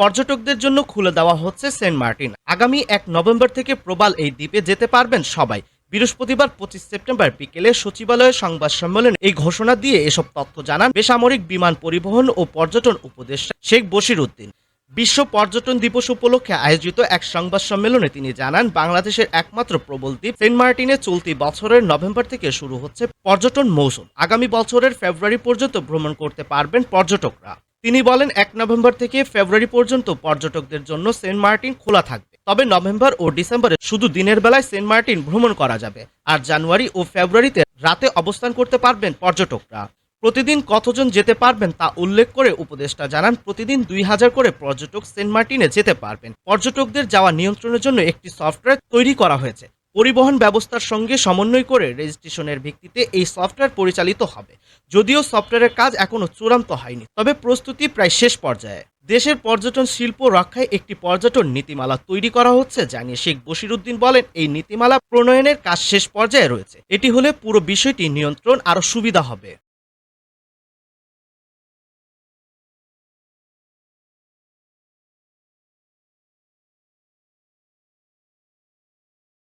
পর্যটকদের জন্য খুলে দেওয়া হচ্ছে সেন্ট মার্টিন। আগামী এক নভেম্বর থেকে প্রবাল এই দ্বীপে যেতে পারবেন সবাই। বৃহস্পতিবার পঁচিশ সেপ্টেম্বর বিকেলে সচিবালয়ের সংবাদ সম্মেলনে এই ঘোষণা দিয়ে এসব তথ্য জানান বেসামরিক বিমান পরিবহন ও পর্যটন উপদেষ্টা শেখ বশির উদ্দিন। বিশ্ব পর্যটন দিবস উপলক্ষে আয়োজিত এক সংবাদ সম্মেলনে তিনি জানান, বাংলাদেশের একমাত্র প্রবল দ্বীপ সেন্ট মার্টিনে চলতি বছরের নভেম্বর থেকে শুরু হচ্ছে পর্যটন মৌসুম। আগামী বছরের ফেব্রুয়ারি পর্যন্ত ভ্রমণ করতে পারবেন পর্যটকরা। তিনি বলেন, এক নভেম্বর থেকে ফেব্রুয়ারি পর্যন্ত পর্যটকদের জন্য সেন্ট মার্টিন খোলা থাকবে। তবে নভেম্বর ও ডিসেম্বরে শুধু দিনের বেলায় সেন্ট মার্টিন ভ্রমণ করা যাবে আর জানুয়ারি ও ফেব্রুয়ারিতে রাতে অবস্থান করতে পারবেন পর্যটকরা। প্রতিদিন কতজন যেতে পারবেন তা উল্লেখ করে উপদেষ্টা জানান, প্রতিদিন দুই হাজার করে পর্যটক সেন্ট মার্টিনে যেতে পারবেন। পর্যটকদের যাওয়া নিয়ন্ত্রণের জন্য একটি সফটওয়্যার তৈরি করা হয়েছে। পরিবহন ব্যবস্থার সঙ্গে সমন্বয় করে রেজিস্ট্রেশনের ভিত্তিতে এই সফটওয়্যার পরিচালিত হবে। যদিও সফটওয়্যারের কাজ এখনও চূড়ান্ত হয়নি, তবে প্রস্তুতি প্রায় শেষ পর্যায়ে। দেশের পর্যটন শিল্প রক্ষায় একটি পর্যটন নীতিমালা তৈরি করা হচ্ছে, জানিয়ে শেখ বশিরুদ্দিন বলেন, এই নীতিমালা প্রণয়নের কাজ শেষ পর্যায়ে রয়েছে। এটি হলে পুরো বিষয়টি নিয়ন্ত্রণ আরও সুবিধা হবে।